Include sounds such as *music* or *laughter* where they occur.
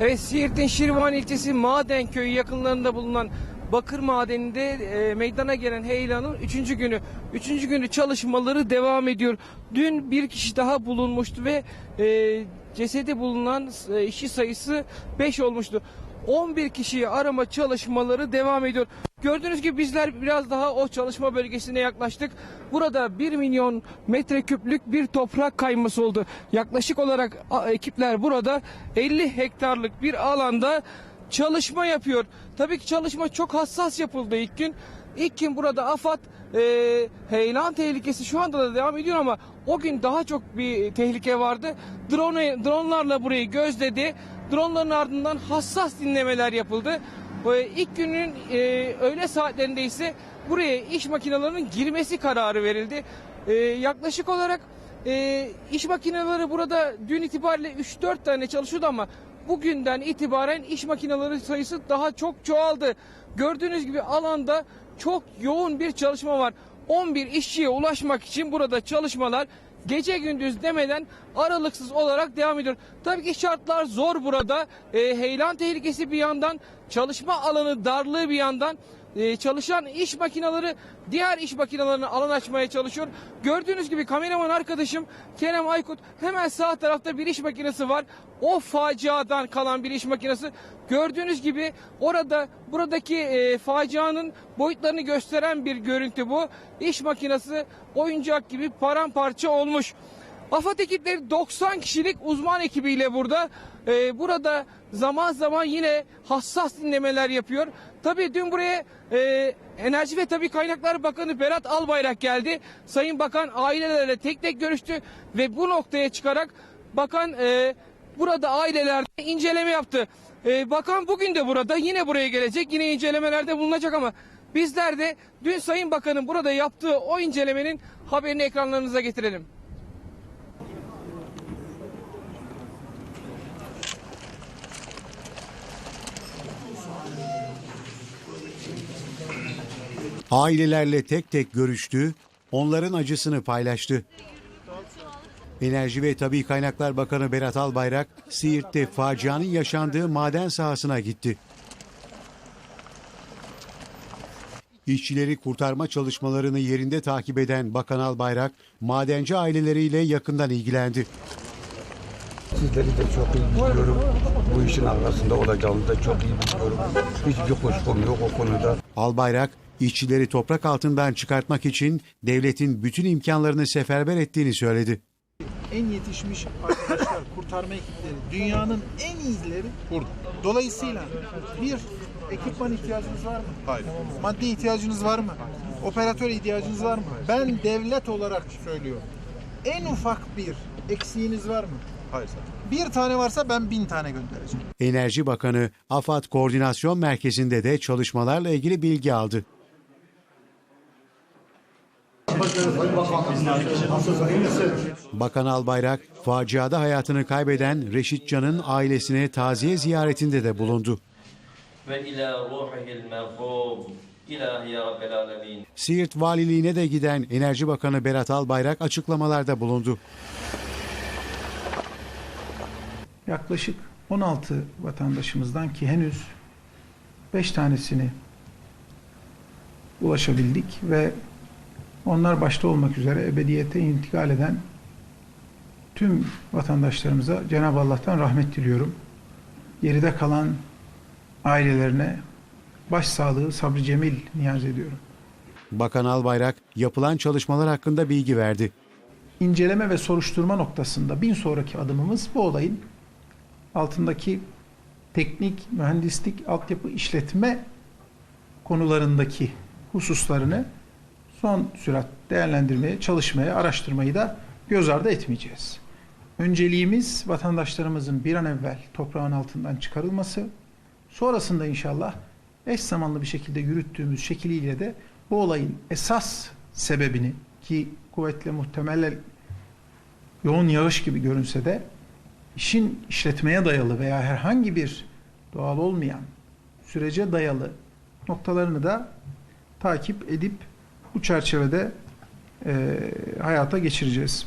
Evet Siirt'in Şirvan ilçesi Maden Köyü yakınlarında bulunan bakır madeninde e, meydana gelen heyelanın 3. günü. 3. günü çalışmaları devam ediyor. Dün bir kişi daha bulunmuştu ve e, cesedi bulunan e, işçi sayısı 5 olmuştu. 11 kişiyi arama çalışmaları devam ediyor. Gördüğünüz gibi bizler biraz daha o çalışma bölgesine yaklaştık. Burada 1 milyon metreküplük bir toprak kayması oldu. Yaklaşık olarak ekipler burada 50 hektarlık bir alanda çalışma yapıyor. Tabii ki çalışma çok hassas yapıldı ilk gün. İlk gün burada AFAD e, heyelan tehlikesi şu anda da devam ediyor ama o gün daha çok bir tehlike vardı. Drone, dronlarla burayı gözledi. Dronların ardından hassas dinlemeler yapıldı. E, ilk günün e, öğle saatlerinde ise buraya iş makinelerinin girmesi kararı verildi. E, yaklaşık olarak e, iş makineleri burada dün itibariyle 3-4 tane çalışıyordu ama bugünden itibaren iş makineleri sayısı daha çok çoğaldı. Gördüğünüz gibi alanda çok yoğun bir çalışma var. 11 işçiye ulaşmak için burada çalışmalar gece gündüz demeden aralıksız olarak devam ediyor. Tabii ki şartlar zor burada. E, heyelan tehlikesi bir yandan, çalışma alanı darlığı bir yandan e, çalışan iş makineleri diğer iş makinelerine alan açmaya çalışıyor. Gördüğünüz gibi kameraman arkadaşım Kerem Aykut hemen sağ tarafta bir iş makinesi var. O faciadan kalan bir iş makinesi. Gördüğünüz gibi orada buradaki e, facianın boyutlarını gösteren bir görüntü bu. İş makinesi oyuncak gibi paramparça olmuş. AFAD ekipleri 90 kişilik uzman ekibiyle burada. Ee, burada zaman zaman yine hassas dinlemeler yapıyor. Tabii dün buraya e, Enerji ve Tabii Kaynaklar Bakanı Berat Albayrak geldi. Sayın Bakan ailelerle tek tek görüştü ve bu noktaya çıkarak bakan e, burada ailelerde inceleme yaptı. E, bakan bugün de burada yine buraya gelecek yine incelemelerde bulunacak ama bizler de dün Sayın Bakan'ın burada yaptığı o incelemenin haberini ekranlarınıza getirelim. Ailelerle tek tek görüştü, onların acısını paylaştı. Enerji ve Tabi Kaynaklar Bakanı Berat Albayrak, Siirt'te facianın yaşandığı maden sahasına gitti. İşçileri kurtarma çalışmalarını yerinde takip eden Bakan Albayrak, madenci aileleriyle yakından ilgilendi. Sizleri de çok iyi biliyorum. Bu işin arkasında olacağını da çok iyi biliyorum. Hiçbir kuşkum yok o konuda. Albayrak, işçileri toprak altından çıkartmak için devletin bütün imkanlarını seferber ettiğini söyledi. en yetişmiş arkadaşlar, *laughs* kurtarma ekipleri, dünyanın en iyileri burada. Dolayısıyla bir ekipman ihtiyacınız var mı? Hayır. Maddi ihtiyacınız var mı? Operatör ihtiyacınız var mı? Ben devlet olarak söylüyorum. En ufak bir eksiğiniz var mı? Hayır. Bir tane varsa ben bin tane göndereceğim. Enerji Bakanı AFAD Koordinasyon Merkezi'nde de çalışmalarla ilgili bilgi aldı. Bakan Albayrak, faciada hayatını kaybeden Reşit Can'ın ailesine taziye ziyaretinde de bulundu. Siirt valiliğine de giden Enerji Bakanı Berat Albayrak açıklamalarda bulundu. Yaklaşık 16 vatandaşımızdan ki henüz 5 tanesini ulaşabildik ve onlar başta olmak üzere ebediyete intikal eden tüm vatandaşlarımıza Cenab-ı Allah'tan rahmet diliyorum. Geride kalan ailelerine başsağlığı, sabrı cemil niyaz ediyorum. Bakan Albayrak yapılan çalışmalar hakkında bilgi verdi. inceleme ve soruşturma noktasında bir sonraki adımımız bu olayın altındaki teknik, mühendislik, altyapı, işletme konularındaki hususlarını son sürat değerlendirmeye, çalışmaya, araştırmayı da göz ardı etmeyeceğiz. Önceliğimiz vatandaşlarımızın bir an evvel toprağın altından çıkarılması, sonrasında inşallah eş zamanlı bir şekilde yürüttüğümüz şekliyle de bu olayın esas sebebini ki kuvvetle muhtemelen yoğun yağış gibi görünse de işin işletmeye dayalı veya herhangi bir doğal olmayan sürece dayalı noktalarını da takip edip bu çerçevede eee, hayata geçireceğiz.